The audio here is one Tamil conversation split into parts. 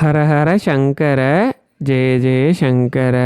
ஹரஹர சங்கர ஜெய ஜெய சங்கர.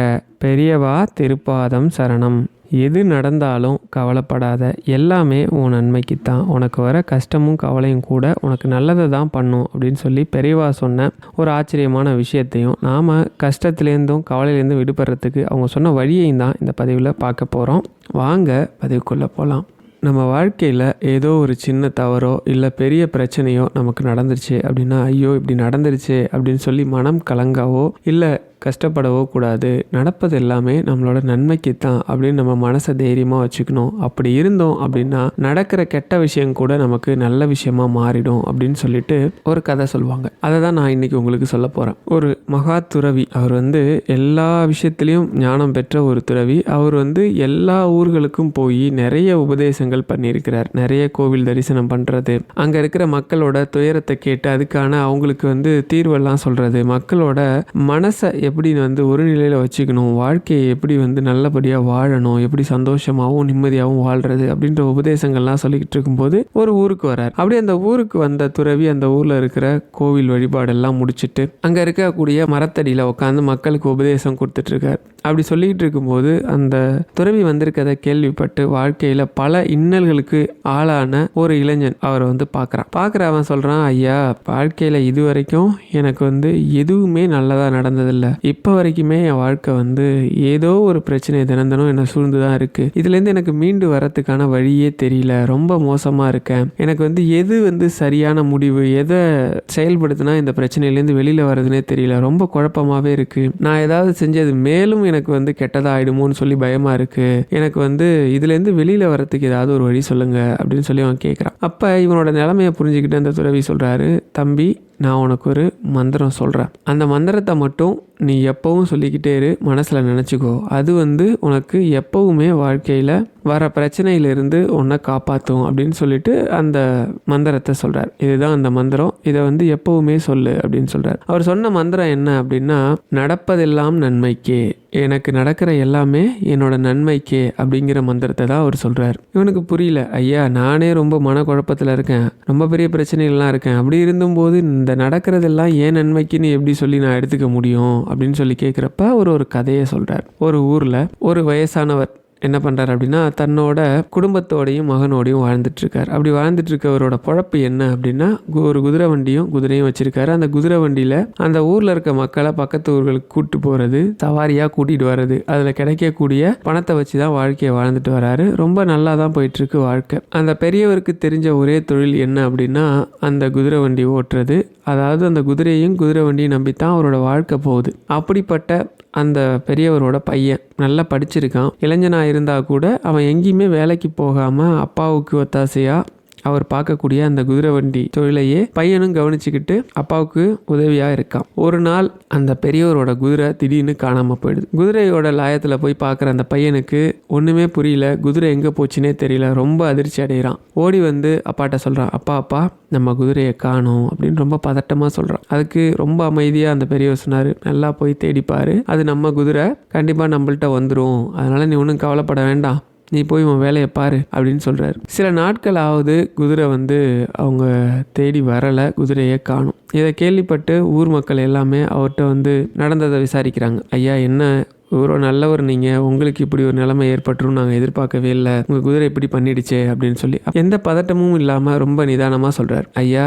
பெரியவா திருப்பாதம் சரணம். எது நடந்தாலும் கவலைப்படாத. எல்லாமே உன் நன்மைக்குத்தான். உனக்கு வர கஷ்டமும் கவலையும் கூட உனக்கு நல்லதை தான் பண்ணும் அப்படின்னு சொல்லி பெரியவா சொன்ன ஒரு ஆச்சரியமான விஷயத்தையும் நாம் கஷ்டத்துலேருந்தும் கவலையிலேருந்தும் விடுபடுறதுக்கு அவங்க சொன்ன வழியையும் தான் இந்த பதிவில் பார்க்க போகிறோம் வாங்க பதிவுக்குள்ளே போகலாம் நம்ம வாழ்க்கையில் ஏதோ ஒரு சின்ன தவறோ இல்லை பெரிய பிரச்சனையோ நமக்கு நடந்துருச்சு அப்படின்னா ஐயோ இப்படி நடந்துருச்சு அப்படின்னு சொல்லி மனம் கலங்காவோ இல்லை கஷ்டப்படவோ கூடாது. நடப்பது எல்லாமே நம்மளோட நன்மைக்கு தான் அப்படின்னு நம்ம மனசை தைரியமாக வச்சுக்கணும். அப்படி இருந்தோம் அப்படின்னா நடக்கிற கெட்ட விஷயம் கூட நமக்கு நல்ல விஷயமா மாறிடும் அப்படின்னு சொல்லிட்டு ஒரு கதை சொல்லுவாங்க. அதை தான் நான் இன்னைக்கு உங்களுக்கு சொல்ல போகிறேன் ஒரு மகா துறவி. அவர் வந்து எல்லா விஷயத்திலையும் ஞானம் பெற்ற ஒரு துறவி. அவர் வந்து எல்லா ஊர்களுக்கும் போய் நிறைய உபதேசங்கள் பண்ணியிருக்கிறார். நிறைய கோவில் தரிசனம் பண்ணுறது அங்கே இருக்கிற மக்களோட துயரத்தை கேட்டு அதுக்கான அவங்களுக்கு வந்து தீர்வெல்லாம் சொல்கிறது மக்களோட மனசை எப்படி வந்து ஒரு நிலையில் வச்சுக்கணும்? வாழ்க்கையை எப்படி வந்து நல்லபடியாக வாழணும்? எப்படி சந்தோஷமாகவும் நிம்மதியாகவும் வாழ்கிறது அப்படின்ற உபதேசங்கள்லாம் சொல்லிக்கிட்டு இருக்கும்போது ஒரு ஊருக்கு வரார் அப்படியே அந்த ஊருக்கு வந்த துறவி அந்த ஊரில் இருக்கிற கோவில் வழிபாடெல்லாம் முடிச்சிட்டு அங்கே இருக்கக்கூடிய மரத்தடியில் உட்காந்து மக்களுக்கு உபதேசம் கொடுத்துட்ருக்கார். அப்படி சொல்லிக்கிட்டு இருக்கும்போது அந்த துறவி வந்திருக்கதை கேள்விப்பட்டு வாழ்க்கையில் பல இன்னல்களுக்கு ஆளான ஒரு இளைஞன் அவரை வந்து பார்க்குறான். பார்க்குற அவன் சொல்கிறான் ஐயா வாழ்க்கையில் இது வரைக்கும் எனக்கு வந்து எதுவுமே நல்லதாக நடந்ததில்லை. இப்போ வரைக்குமே என் வாழ்க்கை வந்து ஏதோ ஒரு பிரச்சனை தினம் தினம் என்னை சூழ்ந்து தான் இருக்குது இதுலேருந்து எனக்கு மீண்டு வரத்துக்கான வழியே தெரியல. ரொம்ப மோசமாக இருக்கேன். எனக்கு வந்து எது வந்து சரியான முடிவு எதை செயல்படுத்தினா இந்த பிரச்சனையிலேருந்து வெளியில் வர்றதுனே தெரியல. ரொம்ப குழப்பமாகவே இருக்குது நான் ஏதாவது செஞ்சது மேலும் எனக்கு வந்து கெட்டதாக ஆயிடுமோன்னு சொல்லி பயமாக இருக்குது எனக்கு வந்து இதுலேருந்து வெளியில் வரத்துக்கு ஏதாவது ஒரு வழி சொல்லுங்கள் அப்படின்னு சொல்லி அவன் கேட்குறான் அப்போ இவனோட நிலைமையை புரிஞ்சுக்கிட்டு அந்த துறவி சொல்கிறாரு தம்பி நான் உனக்கு ஒரு மந்திரம் சொல்கிறேன் அந்த மந்திரத்தை மட்டும் நீ எப்போவும் சொல்லிக்கிட்டே இரு மனசில் நினச்சிக்கோ. அது வந்து உனக்கு எப்போவுமே வாழ்க்கையில் வர பிரச்சனையிலிருந்து உன்னை காப்பாற்றும் அப்படின்னு சொல்லிட்டு அந்த மந்திரத்தை சொல்கிறார் இதுதான் அந்த மந்திரம். இதை வந்து எப்பவுமே சொல்லு அப்படின்னு சொல்கிறார் அவர் சொன்ன மந்திரம் என்ன அப்படின்னா நடப்பதெல்லாம் நன்மைக்கே. எனக்கு நடக்கிற எல்லாமே என்னோட நன்மைக்கே அப்படிங்கிற மந்திரத்தை தான் அவர் சொல்கிறார் இவனுக்கு புரியல ஐயா நானே ரொம்ப மனக்குழப்பத்தில் இருக்கேன். ரொம்ப பெரிய பிரச்சனைகள்லாம் இருக்கேன். அப்படி இருந்தும்போது இந்த நடக்கிறதெல்லாம் ஏன் நன்மைக்குன்னு எப்படி சொல்லி நான் எடுத்துக்க முடியும்? அப்படின்னு சொல்லி கேட்குறப்ப அவர் ஒரு கதையை சொல்கிறார் ஒரு ஊரில் ஒரு வயசானவர் என்ன பண்ணுறாரு அப்படின்னா தன்னோட குடும்பத்தோடையும் மகனோடையும் வாழ்ந்துட்டுருக்கார். அப்படி வாழ்ந்துட்டு இருக்கவரோட பொழப்பு என்ன அப்படின்னா ஒரு குதிரை வண்டியும் குதிரையும் வச்சுருக்காரு. அந்த குதிரை வண்டியில் அந்த ஊரில் இருக்க மக்களை பக்கத்து ஊர்களுக்கு கூப்பிட்டு போகிறது சவாரியாக கூட்டிகிட்டு வர்றது. அதில் கிடைக்கக்கூடிய பணத்தை வச்சு தான் வாழ்க்கையை வாழ்ந்துட்டு வராரு. ரொம்ப நல்லா தான் போயிட்டுருக்கு வாழ்க்கை. அந்த பெரியவருக்கு தெரிஞ்ச ஒரே தொழில் என்ன அப்படின்னா அந்த குதிரை வண்டி ஓட்டுறது. அதாவது அந்த குதிரையும் குதிரை வண்டியும் நம்பி தான் அவரோட வாழ்க்கை போகுது. அப்படிப்பட்ட அந்த பெரியவரோட பையன் நல்லா படிச்சிருக்கான். இளைஞனாக இருந்தால் கூட அவன் எங்கேயுமே வேலைக்கு போகாமல் அப்பாவுக்கு ஒத்தாசையாக அவர் பார்க்கக்கூடிய அந்த குதிரை வண்டி தொழிலையே பையனும் கவனிச்சுக்கிட்டு அப்பாவுக்கு உதவியாக இருக்கான். ஒரு நாள் அந்த பெரியவரோட குதிரை திடீர்னு காணாமல் போயிடுது. குதிரையோட லாயத்தில் போய் பார்க்குற அந்த பையனுக்கு ஒன்றுமே புரியல. குதிரை எங்கே போச்சுனே தெரியல. ரொம்ப அதிர்ச்சி அடைகிறான். ஓடி வந்து அப்பாட்ட சொல்கிறான் அப்பா அப்பா நம்ம குதிரையை காணும் அப்படின்னு ரொம்ப பதட்டமாக சொல்கிறான் அதுக்கு ரொம்ப அமைதியாக அந்த பெரியவர் சொன்னார் நல்லா போய் தேடிப்பாரு. அது நம்ம குதிரை. கண்டிப்பாக நம்மள்கிட்ட வந்துடும் அதனால் நீ ஒன்றும் கவலைப்பட வேண்டாம். நீ போய் உன் வேலையை பாரு அப்படின்னு சொல்கிறாரு சில நாட்கள் ஆகுது குதிரை வந்து அவங்க தேடி வரலை குதிரையை காணும். இதை கேள்விப்பட்டு ஊர் மக்கள் எல்லாமே அவர்கிட்ட வந்து நடந்ததை விசாரிக்கிறாங்க. ஐயா என்ன? இவ்வளோ நல்லவர் நீங்கள் உங்களுக்கு இப்படி ஒரு நிலைமை ஏற்பட்டுரும் நாங்கள் எதிர்பார்க்கவே இல்லை. உங்கள் குதிரை இப்படி பண்ணிடுச்சே அப்படின்னு சொல்லி எந்த பதட்டமும் இல்லாமல் ரொம்ப நிதானமாக சொல்கிறார் ஐயா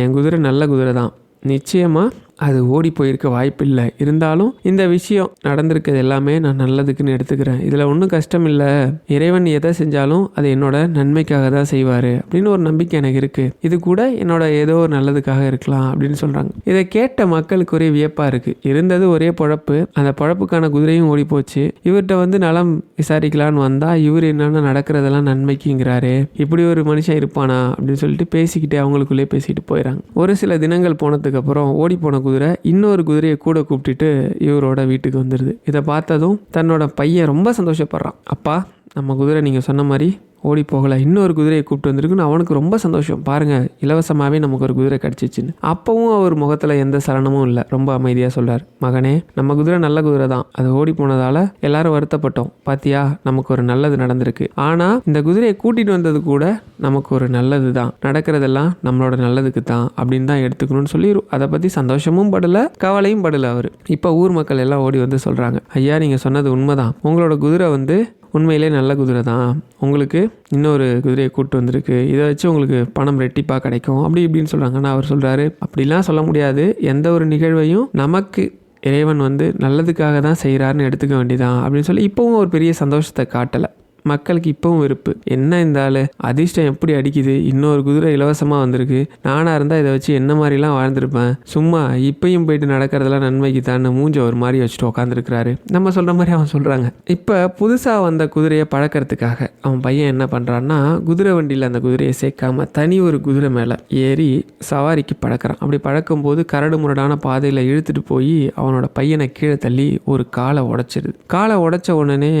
என் குதிரை நல்ல குதிரை தான். நிச்சயமாக அது ஓடி போயிருக்க வாய்ப்பில்லை. இருந்தாலும் இந்த விஷயம் நடந்திருக்கிறது எல்லாமே நான் நல்லதுக்குன்னு எடுத்துக்கிறேன். இதில் ஒன்றும் கஷ்டம் இல்லை. இறைவன் எதை செஞ்சாலும் அது என்னோட நன்மைக்காக தான் செய்வார் அப்படின்னு ஒரு நம்பிக்கை எனக்கு இருக்குது இது கூட என்னோட ஏதோ ஒரு நல்லதுக்காக இருக்கலாம் அப்படின்னு சொல்கிறாங்க இதை கேட்ட மக்களுக்கு ஒரே வியப்பாக இருக்குது இருந்தது ஒரே பொழப்பு. அந்த பொழப்புக்கான குதிரையும் ஓடி போச்சு. இவர்கிட்ட வந்து நலம் விசாரிக்கலான்னு வந்தால் இவர் என்னென்ன நடக்கிறதெல்லாம் நன்மைக்குங்கிறாரு. இப்படி ஒரு மனுஷன் இருப்பானா அப்படின்னு சொல்லிட்டு பேசிக்கிட்டே அவங்களுக்குள்ளே பேசிக்கிட்டு போயிடறாங்க ஒரு சில தினங்கள் போனதுக்கப்புறம் ஓடி போன குதிரை இன்னொரு குதிரையை கூட கூப்பிட்டுட்டு இவரோட வீட்டுக்கு வந்துடுது இதை பார்த்ததும் தன்னோட பையன் ரொம்ப சந்தோஷப்படுறான். அப்பா நம்ம குதிரை நீங்கள் சொன்ன மாதிரி ஓடி போகலை. இன்னொரு குதிரையை கூப்பிட்டு வந்திருக்குன்னு அவனுக்கு ரொம்ப சந்தோஷம். பாருங்கள் இலவசமாகவே நமக்கு ஒரு குதிரை கிடச்சிச்சின்னு. அப்போவும் அவர் முகத்தில் எந்த சலனமும் இல்லை. ரொம்ப அமைதியாக சொல்கிறார் மகனே நம்ம குதிரை நல்ல குதிரை தான். அது ஓடி போனதால் எல்லாரும் வருத்தப்பட்டோம். பாத்தியா நமக்கு ஒரு நல்லது நடந்திருக்கு. ஆனால் இந்த குதிரையை கூட்டிகிட்டு வந்தது கூட நமக்கு ஒரு நல்லது தான். நடக்கிறதெல்லாம் நம்மளோட நல்லதுக்கு தான் அப்படின்னு தான் எடுத்துக்கணும்னு சொல்லி அதை பற்றி சந்தோஷமும் படலை கவலையும் படலை அவர். இப்போ ஊர் மக்கள் எல்லாம் ஓடி வந்து சொல்கிறாங்க ஐயா நீங்கள் சொன்னது உண்மைதான். உங்களோட குதிரை வந்து உண்மையிலே நல்ல குதிரை தான். உங்களுக்கு இன்னொரு குதிரையை கூப்பிட்டு வந்திருக்கு. இதை வச்சு உங்களுக்கு பணம் ரெட்டிப்பாக கிடைக்கும். அப்படி இப்படின்னு சொல்கிறாங்க ஆனால் அவர் சொல்கிறாரு அப்படிலாம் சொல்ல முடியாது. எந்த ஒரு நிகழ்வையும் நமக்கு இறைவன் வந்து நல்லதுக்காக தான் செய்கிறாருன்னு எடுத்துக்க வேண்டியதான் அப்படின்னு சொல்லி இப்போவும் ஒரு பெரிய சந்தோஷத்தை காட்டலை. மக்களுக்கு இப்பவும் வெறுப்பு. என்ன இந்த ஆள்? அதிர்ஷ்டம் எப்படி அடிக்குது? இன்னொரு குதிரை இலவசமாக வந்திருக்கு. நானாக இருந்தால் இதை வச்சு என்ன மாதிரிலாம் வாழ்ந்திருப்பேன்? சும்மா இப்பயும் போயிட்டு நடக்கிறதெல்லாம் நன்மைக்கு தான் மூஞ்ச ஒரு மாதிரி வச்சுட்டு உட்காந்துருக்கிறாரு நம்ம சொல்கிற மாதிரி அவன் சொல்கிறாங்க இப்போ புதுசாக வந்த குதிரையை பழக்கிறதுக்காக அவன் பையன் என்ன பண்ணுறான்னா குதிரை வண்டியில் அந்த குதிரையை சேர்க்காம தனி ஒரு குதிரை மேலே ஏறி சவாரிக்கு பழக்கிறான். அப்படி பழக்கும்போது கரடு முரடான பாதையில் இழுத்துட்டு போய் அவனோட பையனை கீழே தள்ளி ஒரு காலை உடைச்சிருது. காலை உடைச்ச உடனே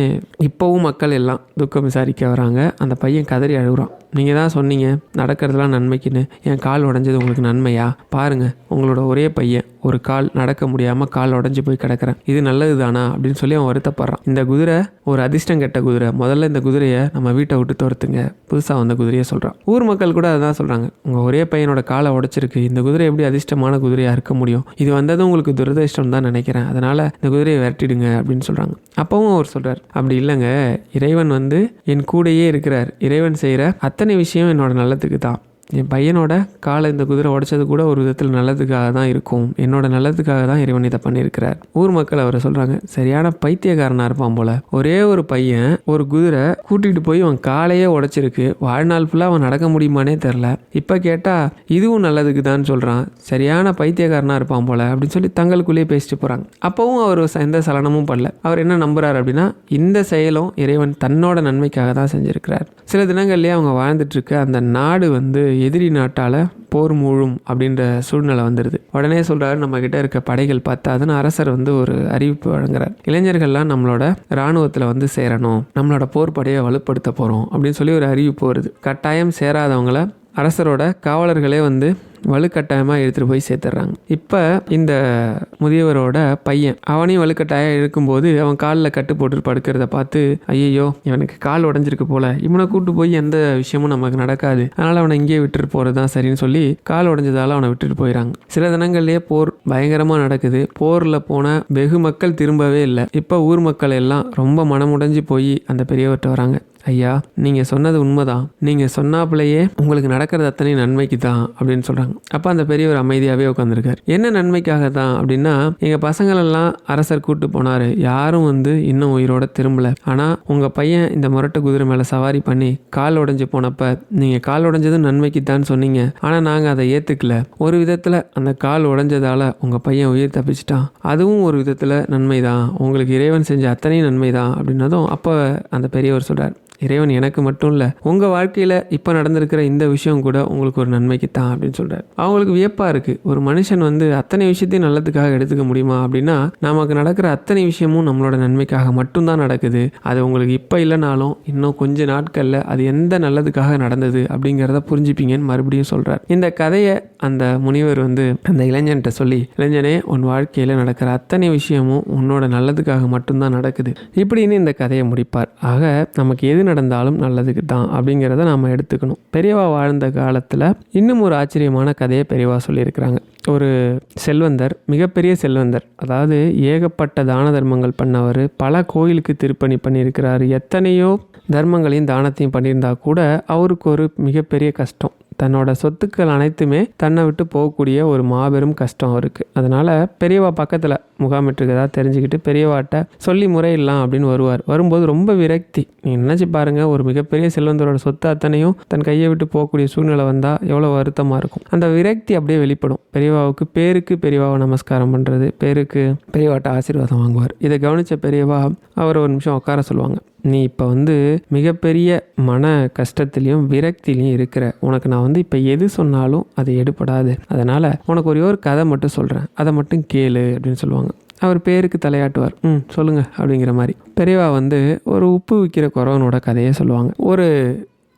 இப்போவும் மக்கள் எல்லாம் துக்கம் விசாரிக்க வராங்க. அந்த பையன் கதறி அழுகுறான். நீங்கள் தான் சொன்னீங்க நடக்கிறதுலாம் நன்மைக்குன்னு. என் கால் உடஞ்சது உங்களுக்கு நன்மையா? பாருங்கள் உங்களோட ஒரே பையன். ஒரு கால் நடக்க முடியாமல் கால் உடஞ்சி போய் கிடக்கிறேன். இது நல்லது தானா அப்படின்னு சொல்லி அவன் வருத்தப்படுறான். இந்த குதிரை ஒரு அதிர்ஷ்டம் கெட்ட குதிரை. முதல்ல இந்த குதிரையை நம்ம வீட்டை விட்டு துரத்துங்க. புதுசாக வந்த குதிரையை சொல்கிறான் ஊர் மக்கள் கூட அதான் சொல்கிறாங்க உங்கள் ஒரே பையனோட காலை உடைச்சிருக்கு. இந்த குதிரை எப்படி அதிர்ஷ்டமான குதிரையாக இருக்க முடியும்? இது வந்ததும் உங்களுக்கு துரதிர்ஷ்டம் தான் நினைக்கிறேன். அதனால் இந்த குதிரையை விரட்டிடுங்க அப்படின்னு சொல்கிறாங்க அப்பவும் அவர் சொல்கிறார் அப்படி இல்லைங்க. இறைவன் வந்து என் கூடயே இருக்கிறார். இறைவன் செய்கிற அத்தனை விஷயம் என்னோட நல்லதுக்கு தான். என் பையனோட காலை இந்த குதிரை உடைச்சது கூட ஒரு விதத்தில் நல்லதுக்காக தான் இருக்கும். என்னோட நல்லதுக்காக தான் இறைவன் இதை பண்ணியிருக்கிறார். ஊர் மக்கள் அவரை சொல்கிறாங்க சரியான பைத்தியக்காரனாக இருப்பான் போல. ஒரே ஒரு பையன் ஒரு குதிரை கூட்டிகிட்டு போய் அவன் காலையே உடைச்சிருக்கு. வாழ்நாள் ஃபுல்லாக அவன் நடக்க முடியுமானே தெரில இப்போ கேட்டால் இதுவும் நல்லதுக்கு தான் சொல்கிறான் சரியான பைத்தியக்காரனாக இருப்பான் போல அப்படின்னு சொல்லி தங்களுக்குள்ளேயே பேசிட்டு போகிறாங்க அப்போவும் அவர் எந்த சலனமும் பண்ணல அவர் என்ன நம்புறாரு அப்படின்னா இந்த செயலும் இறைவன் தன்னோட நன்மைக்காக தான் செஞ்சுருக்கிறார். சில தினங்கள்லேயே அவங்க வாழ்ந்துட்டுருக்க அந்த நாடு வந்து எதிரி நாட்டால் போர் மூழும் அப்படின்ற சூழ்நிலை வந்துடுது உடனே சொல்கிறாரு நம்ம கிட்ட இருக்க படைகள் பத்தாதுன்னு அரசர் வந்து ஒரு அறிவிப்பு வழங்குறார். இளைஞர்கள்லாம் நம்மளோட இராணுவத்தில் வந்து சேரணும் நம்மளோட போர் படையை வலுப்படுத்த போகிறோம் அப்படின்னு சொல்லி ஒரு அறிவிப்பு வருது. கட்டாயம் சேராதவங்கள அரசரோட காவலர்களே வந்து வலுக்கட்டாயமாக எடுத்துகிட்டு போய் சேர்த்துட்றாங்க இப்போ இந்த முதியவரோட பையன் அவனையும் வலுக்கட்டாயம் இருக்கும்போது அவன் காலில் கட்டு போட்டு படுக்கிறத பார்த்து ஐயையோ இவனுக்கு கால் உடஞ்சிருக்கு போல. இவனை கூட்டு போய் எந்த விஷயமும் நமக்கு நடக்காது. அதனால் அவனை இங்கேயே விட்டுட்டு போகிறது தான் சரின்னு சொல்லி கால் உடஞ்சதால அவனை விட்டுட்டு போயிடறாங்க சில தினங்கள்லேயே போர் பயங்கரமாக நடக்குது. போரில் போன வெகு மக்கள் திரும்பவே இல்லை. இப்போ ஊர் மக்கள் எல்லாம் ரொம்ப மனமுடைஞ்சு போய் அந்த பெரியவர்கிட்ட வராங்க. ஐயா நீங்கள் சொன்னது உண்மைதான். நீங்கள் சொன்னாப்பிலேயே உங்களுக்கு நடக்கிறது அத்தனை நன்மைக்கு தான் அப்படின்னு சொல்கிறாங்க அப்போ அந்த பெரியவர் அமைதியாகவே உட்காந்துருக்கார் என்ன நன்மைக்காக தான் அப்படின்னா எங்கள் பசங்களெல்லாம் அரசர் கூட்டு போனார். யாரும் வந்து இன்னும் உயிரோட திரும்பலை. ஆனால் உங்கள் பையன் இந்த முரட்டு குதிரை மேலே சவாரி பண்ணி கால் உடஞ்சி போனப்ப நீங்கள் கால் உடஞ்சதும் நன்மைக்கு தான் சொன்னீங்க. ஆனால் நாங்கள் அதை ஏற்றுக்கல ஒரு விதத்தில் அந்த கால் உடஞ்சதால் உங்கள் பையன் உயிர் தப்பிச்சிட்டான். அதுவும் ஒரு விதத்தில் நன்மை தான் உங்களுக்கு இறைவன் செஞ்ச அத்தனையும் நன்மை தான் அப்படின்னதும் அப்போ அந்த பெரியவர் சொல்கிறார் இறைவன் எனக்கு மட்டும் இல்லை உங்கள் வாழ்க்கையில் இப்போ நடந்திருக்கிற இந்த விஷயம் கூட உங்களுக்கு ஒரு நன்மைக்கு தான் அப்படின்னு சொல்கிறார் அவங்களுக்கு வியப்பாக இருக்குது ஒரு மனுஷன் வந்து அத்தனை விஷயத்தையும் நல்லதுக்காக எடுத்துக்க முடியுமா அப்படின்னா நமக்கு நடக்கிற அத்தனை விஷயமும் நம்மளோட நன்மைக்காக மட்டும்தான் நடக்குது. அது உங்களுக்கு இப்போ இல்லைனாலும் இன்னும் கொஞ்ச நாட்களில் அது எந்த நல்லதுக்காக நடந்தது அப்படிங்கிறத புரிஞ்சுப்பீங்கன்னு மறுபடியும் சொல்கிறார் இந்த கதையை அந்த முனிவர் வந்து அந்த இளைஞன்ட்ட சொல்லி இளைஞனே உன் வாழ்க்கையில் நடக்கிற அத்தனை விஷயமும் உன்னோட நல்லதுக்காக மட்டும்தான் நடக்குது. இப்படின்னு இந்த கதையை முடிப்பார். ஆக நமக்கு எது நடந்தாலும் நல்லதுக்கு தான் அப்படிங்கிறத நாம் எடுத்துக்கணும். பெரியவா வாழ்ந்த காலத்தில் இன்னும் ஒரு ஆச்சரியமான கதையை பெரியவா சொல்லியிருக்கிறாங்க. ஒரு செல்வந்தர் மிகப்பெரிய செல்வந்தர் அதாவது ஏகப்பட்ட தான தர்மங்கள் பண்ணவர் பல கோயிலுக்கு திருப்பணி பண்ணியிருக்கிறார். எத்தனையோ தர்மங்களையும் தானத்தையும் பண்ணியிருந்தா கூட அவருக்கு ஒரு மிகப்பெரிய கஷ்டம். தன்னோட சொத்துக்கள் அனைத்துமே தன்னை விட்டு போகக்கூடிய ஒரு மாபெரும் கஷ்டம் அவருக்கு. அதனால் பெரியவா பக்கத்தில் முகாமிட்டுருக்கதா தெரிஞ்சுக்கிட்டு பெரியவாட்ட சொல்லி முறையிடலாம் அப்படின்னு வருவார். வரும்போது ரொம்ப விரக்தி. நீ நினச்சி பாருங்கள் ஒரு மிகப்பெரிய செல்வந்தரோட சொத்து அத்தனையும் தன் கையை விட்டு போகக்கூடிய சூழ்நிலை வந்தால் எவ்வளோ வருத்தமாக இருக்கும். அந்த விரக்தி அப்படியே வெளிப்படும். பெரியவாவுக்கு பேருக்கு பெரியவாவை நமஸ்காரம் பண்ணுறது பேருக்கு பெரியவாட்ட ஆசீர்வாதம் வாங்குவார். இதை கவனித்த பெரியவா அவர் ஒரு நிமிஷம் உட்கார சொல்லுவாங்க. நீ இப்போ வந்து மிகப்பெரிய மன கஷ்டத்துலேயும் விரக்திலையும் இருக்கிற. உனக்கு நான் வந்து இப்போ எது சொன்னாலும் அது எடுபடாது. அதனால் உனக்கு ஒரே ஒரு கதை மட்டும் சொல்கிறேன் அதை மட்டும் கேளு அப்படின்னு சொல்லுவாங்க. அவர் பேருக்கு தலையாட்டுவார். ம் சொல்லுங்கள் அப்படிங்கிற மாதிரி. பெரியவா வந்து ஒரு உப்பு விற்கிற குறவனோட கதையை சொல்லுவாங்க. ஒரு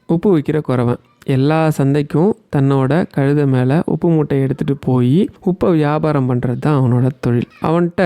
உப்பு விற்கிற குறவன். எல்லா சந்தைக்கும் தன்னோட கழுத மேலே உப்பு மூட்டையை எடுத்துகிட்டு போய் உப்பை வியாபாரம் பண்ணுறது தான் அவனோட தொழில். அவன்கிட்ட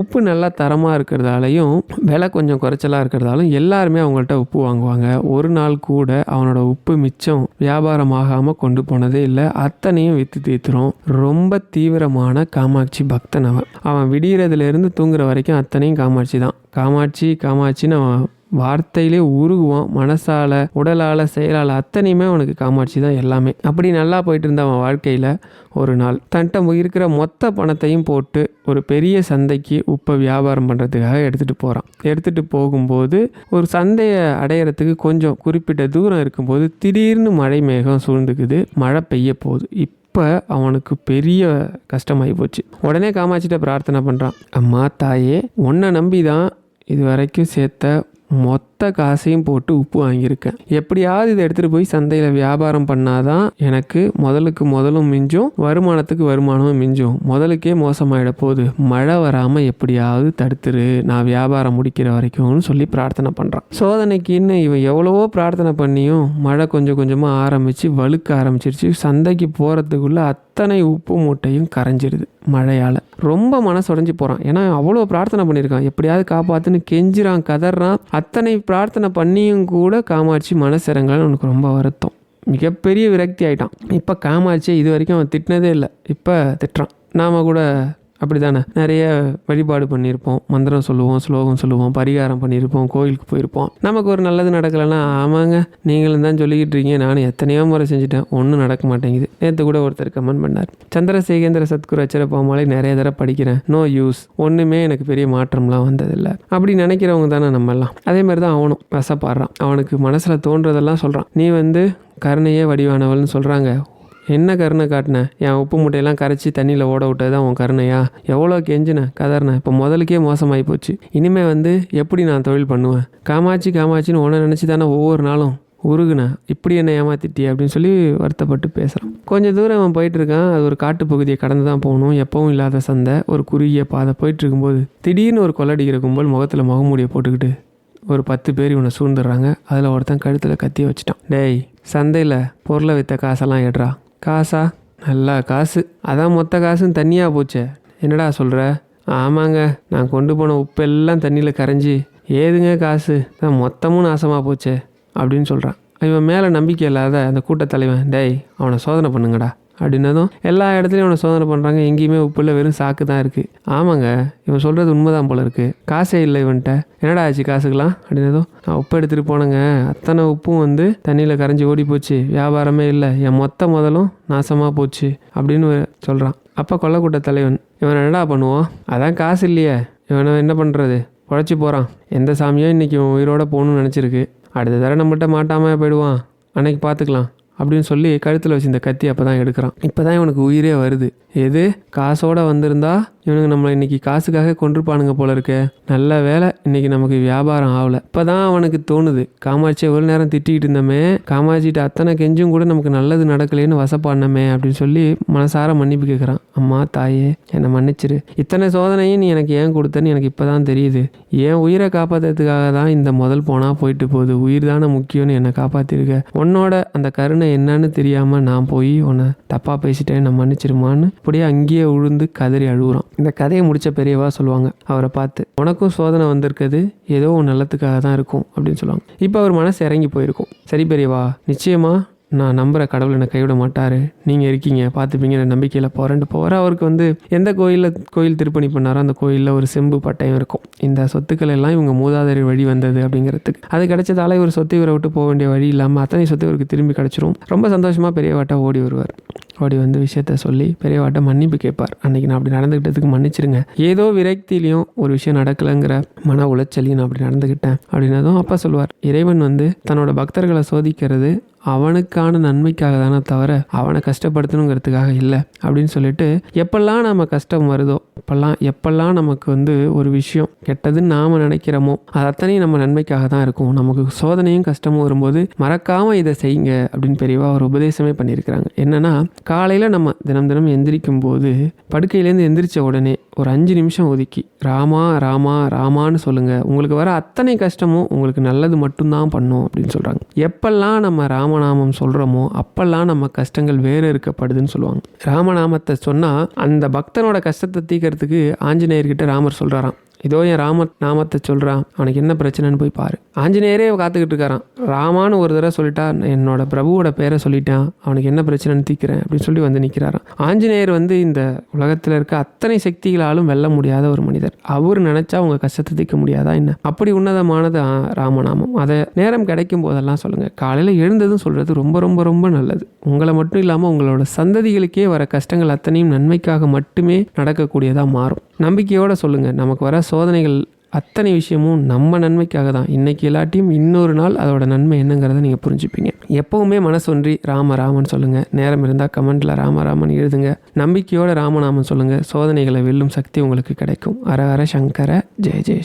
உப்பு நல்லா தரமாக இருக்கிறதாலையும் விலை கொஞ்சம் குறைச்சலாக இருக்கிறதாலும் எல்லாருமே அவங்கள்ட்ட உப்பு வாங்குவாங்க. ஒரு நாள் கூட அவனோட உப்பு மிச்சம் வியாபாரம் ஆகாமல் கொண்டு போனதே இல்லை. அத்தனையும் விற்று தீர்த்துரும் ரொம்ப தீவிரமான காமாட்சி பக்தன் அவன். அவன் விடிகிறதுலேருந்து தூங்குற வரைக்கும் அத்தனையும் காமாட்சி தான். காமாட்சி காமாட்சின்னு அவன் வார்த்தையிலே உருகுவான் மனசால உடலால் செயலால் அத்தனையுமே அவனுக்கு காமாட்சி தான் எல்லாமே. அப்படி நல்லா போயிட்டு இருந்த அவன் வாழ்க்கையில் ஒரு நாள் தன்ட்ட இருக்கிற மொத்த பணத்தையும் போட்டு ஒரு பெரிய சந்தைக்கு உப்பை வியாபாரம் பண்ணுறதுக்காக எடுத்துகிட்டு போகிறான் எடுத்துகிட்டு போகும்போது ஒரு சந்தையை அடையிறதுக்கு கொஞ்சம் குறிப்பிட்ட தூரம் இருக்கும்போது திடீர்னு மழை மேகம் சூழ்ந்துக்குது மழை பெய்ய போகுது. இப்போ அவனுக்கு பெரிய கஷ்டமாகி போச்சு. உடனே காமாட்சிட்ட பிரார்த்தனை பண்ணுறான் அம்மா தாயே உன்னை நம்பி தான் இது வரைக்கும் சேர்த்த மொத்த காசையும் போட்டு உப்பு வாங்கியிருக்கேன். எப்படியாவது இதை எடுத்துகிட்டு போய் சந்தையில் வியாபாரம் பண்ணாதான் எனக்கு முதலுக்கு முதலும் மிஞ்சும் வருமானத்துக்கு வருமானமும் மிஞ்சும். முதலுக்கே மோசமாயிட போகுது. மழை வராமல் எப்படியாவது தடுத்துரு. நான் வியாபாரம் முடிக்கிற வரைக்கும்னு சொல்லி பிரார்த்தனை பண்ணுறான் சோதனைக்குன்னு இவன் எவ்வளவோ பிரார்த்தனை பண்ணியும் மழை கொஞ்சம் கொஞ்சமாக ஆரம்பித்து வழுக்க ஆரம்பிச்சிருச்சு. சந்தைக்கு போகிறதுக்குள்ளே அத்தனை உப்பு மூட்டையும் கரைஞ்சிடுது மழையால். ரொம்ப மனசு உடஞ்சி போகிறான் ஏன்னா அவ்வளோ பிரார்த்தனை பண்ணியிருக்கான். எப்படியாவது காப்பாற்றுன்னு கெஞ்சிறான் கதறான். அத்தனை பிரார்த்தனை பண்ணியும் கூட காமாட்சி மனசிறங்கலன்னு உனக்கு ரொம்ப வருத்தம். மிகப்பெரிய விரக்தி ஆகிட்டான் இப்போ காமாட்சியை இது வரைக்கும் அவன் திட்டினதே இல்லை. இப்போ திட்டுறான். நாம் கூட அப்படி தானே நிறைய வழிபாடு பண்ணியிருப்போம். மந்திரம் சொல்லுவோம் ஸ்லோகம் சொல்லுவோம் பரிகாரம் பண்ணியிருப்போம் கோயிலுக்கு போயிருப்போம். நமக்கு ஒரு நல்லது நடக்கலைன்னா ஆமாங்க நீங்களும் தான் சொல்லிக்கிட்டு இருக்கீங்க. நானும் எத்தனையோ முறை செஞ்சுட்டேன். ஒன்றும் நடக்க மாட்டேங்குது. நேற்று கூட ஒருத்தர் கமெண்ட் பண்ணார். சந்திரசேகேந்திர சத்குரு அச்சரப்பாமாலை நிறைய தடவை படிக்கிறேன். நோ யூஸ் ஒன்றுமே எனக்கு பெரிய மாற்றம்லாம் வந்ததில்லை. அப்படி நினைக்கிறவங்க தானே நம்ம எல்லாம் அதே மாதிரி தான் அவனும் வசப்பாடுறான் அவனுக்கு மனசில் தோன்றதெல்லாம் சொல்கிறான் நீ வந்து கருணையே வடிவானவள்னு சொல்கிறாங்க என்ன கருணை காட்டின? என் உப்பு மூட்டையெல்லாம் கரைச்சி தண்ணியில் ஓட விட்டது தான் உன் கருணையா? எவ்வளோ கெஞ்சினேன் கதறினேன் இப்போ முதலுக்கே மோசமாகி போச்சு. இனிமேல் வந்து எப்படி நான் தொழில் பண்ணுவேன்? காமாட்சி காமாட்சின்னு உன்னை நினச்சி தானே ஒவ்வொரு நாளும் உருகுனேன் இப்படி என்னை ஏமாத்திட்டி அப்படின்னு சொல்லி வருத்தப்பட்டு பேசுகிறான் கொஞ்சம் தூரம் அவன் போயிட்டு இருக்கான். அது ஒரு காட்டு பகுதியை கடந்து தான் போகணும். எப்பவும் இல்லாத சந்தை. ஒரு குறுகிய பாதை. போயிட்டு இருக்கும்போது திடீர்னு ஒரு கொள்ளடிக்கிற கும்பல் முகத்தில் முகமூடியை போட்டுக்கிட்டு ஒரு பத்து பேர் இவனை சூழ்ந்துடுறாங்க. அதில் ஒருத்தன் கழுத்தில் கத்தி வச்சுட்டான். டேய் சந்தையில் பொருளை விற்ற காசெல்லாம் எடுறா. காசா? நல்லா காசு. அதான் மொத்த காசும் தண்ணியாக போச்சே. என்னடா சொல்கிற ஆமாங்க. நான் கொண்டு போன உப்பெல்லாம் தண்ணியில் கரைஞ்சி ஏதுங்க காசு? தான் மொத்தமும் நாசமாக போச்சே அப்படின்னு சொல்கிறான் இவன் மேலே நம்பிக்கை இல்லாத அந்த கூட்டத்தலைவன் டேய் அவனை சோதனை பண்ணுங்கடா. அப்படின்னதும் எல்லா இடத்துலையும் அவனை சோதனை பண்ணுறாங்க எங்கேயுமே உப்பு வெறும் சாக்கு தான் இருக்குது ஆமாங்க இவன் சொல்கிறது உண்மைதான் போல இருக்குது காசே இல்லை இவன்கிட்ட. என்னடா ஆச்சு காசுக்கெலாம் அப்படின்னதும் நான் உப்பு எடுத்துகிட்டு போனேங்க. அத்தனை உப்பும் வந்து தண்ணியில் கரைஞ்சி ஓடி போச்சு வியாபாரமே இல்லை. என் மொத்த முதலும் நாசமாக போச்சு அப்படின்னு சொல்கிறான் அப்போ கொல்லக்கூட்ட தலைவன் இவன் என்னடா பண்ணுவோம் அதான் காசு இல்லையே. இவனை என்ன பண்ணுறது உழைச்சி போகிறான் எந்த சாமியோ இன்றைக்கி இவன் உயிரோட போகணும்னு நினச்சிருக்கு. அடுத்த தடவை நம்மகிட்ட மாட்டாமல் போயிடுவான். அன்னைக்கு பார்த்துக்கலாம் அப்படின்னு சொல்லி கழுத்தில் வச்சு இந்த கத்தி அப்போ தான் எடுக்கிறான். இப்போ தான் இவனுக்கு உயிரே வருது. எது? காசோட வந்திருந்தா இவனுக்கு நம்மளை இன்னைக்கு காசுக்காக கொண்டிருப்பானுங்க போல இருக்கே. நல்ல வேலை இன்னைக்கு நமக்கு வியாபாரம் ஆகலை இப்போ தான் அவனுக்கு தோணுது. காமாட்சியை எவ்வளோ நேரம் திட்டிகிட்டு இருந்தோமே காமாட்சிகிட்ட அத்தனை கெஞ்சும் கூட நமக்கு நல்லது நடக்கலைன்னு வசப்பாடினமே அப்படின்னு சொல்லி மனசார மன்னிப்பு கேட்குறான் அம்மா தாயே என்னை மன்னிச்சிரு. இத்தனை சோதனையும் நீ எனக்கு ஏன் கொடுத்தன்னு எனக்கு இப்போ தான் தெரியுது. என் உயிரை காப்பாற்றுறதுக்காக தான் இந்த முதல் போனால் போயிட்டு போகுது. உயிர் தானே முக்கியம்னு என்னை காப்பாற்றிருக்க உன்னோட அந்த கருணை என்னன்னு தெரியாமல் நான் போய் உன்னை தப்பாக பேசிட்டேன் நான் மன்னிச்சிருமான்னு அப்படியே அங்கேயே உழுந்து கதறி அழுகுறான். இந்த கதையை முடிச்ச பெரியவா சொல்லுவாங்க அவரை பார்த்து உனக்கும் சோதனை வந்திருக்குது ஏதோ உன் நல்லத்துக்காக தான் இருக்கும் அப்படின்னு சொல்லுவாங்க. இப்போ அவர் மனசு இறங்கி போயிருக்கும். சரி பெரியவா நிச்சயமா நான் நம்புகிற கடவுள் என்னை கைவிட மாட்டார். நீங்கள் இருக்கீங்க பார்த்துப்பீங்க நம்பிக்கையில் போகிறேன்ட்டு போகிற அவருக்கு வந்து எந்த கோயிலில் கோயில் திருப்பணி பண்ணாரோ அந்த கோயிலில் ஒரு செம்பு பட்டயம் இருக்கும். இந்த சொத்துக்கள் எல்லாம் இவங்க மூதாதையர் வழி வந்தது அப்படிங்கிறதுக்கு. அது கிடைச்சதால இவர் சொத்து இவரை விட்டு போக வேண்டிய வழி இல்லாமல் அத்தனை சொத்து இவருக்கு திரும்பி கிடச்சிரும். ரொம்ப சந்தோஷமாக பெரியவாட்டா ஓடி வருவார். ஓடி வந்து விஷயத்த சொல்லி பெரியவாட்ட மன்னிப்பு கேட்பார். அன்னைக்கு நான் அப்படி நடந்துக்கிட்டதுக்கு மன்னிச்சிருங்க. ஏதோ விரக்தியிலையும் ஒரு விஷயம் நடக்கலைங்கிற மன உளைச்சலையும் நான் அப்படி நடந்துக்கிட்டேன் அப்படின்னதும் அப்பா சொல்லுவார் இறைவன் வந்து தன்னோட பக்தர்களை சோதிக்கிறது அவனுக்கான நன்மைக்காக தானே தவிர அவனை கஷ்டப்படுத்தணுங்கிறதுக்காக இல்லை அப்படின்னு சொல்லிட்டு எப்பெல்லாம் நம்ம கஷ்டம் வருதோ இப்போல்லாம் எப்பெல்லாம் நமக்கு வந்து ஒரு விஷயம் கெட்டதுன்னு நாம் நினைக்கிறோமோ அது அத்தனையும் நம்ம நன்மைக்காக தான் இருக்கும். நமக்கு சோதனையும் கஷ்டமும் வரும்போது மறக்காமல் இதை செய்யுங்க அப்படின்னு பெரியவா ஒரு உபதேசமே பண்ணியிருக்கிறாங்க. என்னென்னா காலையில் நம்ம தினம் தினம் எந்திரிக்கும் போது படுக்கையிலேருந்து எந்திரிச்ச உடனே ஒரு அஞ்சு நிமிஷம் ஒதுக்கி ராமா ராமா ராமான்னு சொல்லுங்கள் உங்களுக்கு வர அத்தனை கஷ்டமும் உங்களுக்கு நல்லது மட்டும்தான் பண்ணும் அப்படின்னு சொல்கிறாங்க எப்பெல்லாம் நம்ம ராமநாமம் சொல்கிறோமோ அப்பெல்லாம் நம்ம கஷ்டங்கள் வேறு இருக்கப்படுதுன்னு சொல்லுவாங்க. ராமநாமத்தை சொன்னால் அந்த பக்தனோட கஷ்டத்தை தீக்கிறதுக்கு ஆஞ்சநேயர்கிட்ட ராமர் சொல்கிறாராம் இதோ என் ராம நாமத்தை சொல்கிறான் அவனுக்கு என்ன பிரச்சனைன்னு போய் பாரு. ஆஞ்சநேயரே காத்துக்கிட்டு இருக்காரான் ராமான்னு ஒரு தடவை சொல்லிட்டா என்னோட பிரபுவோட பேரை சொல்லிட்டான். அவனுக்கு என்ன பிரச்சனைன்னு தீக்கிறேன் அப்படின்னு சொல்லி வந்து நிற்கிறாராம் ஆஞ்சநேயர் வந்து இந்த உலகத்தில் இருக்க அத்தனை சக்திகளாலும் வெல்ல முடியாத ஒரு மனிதர். அவர் நினச்சா உங்கள் கஷ்டத்தை தீக்க முடியாதா என்ன? அப்படி உன்னதமானது ராமநாமம். அதை நேரம் கிடைக்கும் போதெல்லாம் சொல்லுங்கள் காலையில் எழுந்ததும் சொல்கிறது ரொம்ப ரொம்ப ரொம்ப நல்லது. உங்களை மட்டும் இல்லாமல் உங்களோட சந்ததிகளுக்கே வர கஷ்டங்கள் அத்தனையும் நன்மைக்காக மட்டுமே நடக்கக்கூடியதாக மாறும். நம்பிக்கையோடு சொல்லுங்கள் நமக்கு வர சோதனைகள் அத்தனை விஷயமும் நம்ம நன்மைக்காக தான். இன்றைக்கி இல்லாட்டியும் இன்னொரு நாள் அதோட நன்மை என்னங்கிறத நீங்கள் புரிஞ்சுப்பீங்க. எப்போவுமே மனசொன்றி ராம ராமன் சொல்லுங்கள் நேரம் இருந்தால் கமெண்ட்டில் ராம ராமன் எழுதுங்க. நம்பிக்கையோட ராமநாமன் சொல்லுங்கள் சோதனைகளை வெல்லும் சக்தி உங்களுக்கு கிடைக்கும். அர அர சங்கர ஜெய ஜெய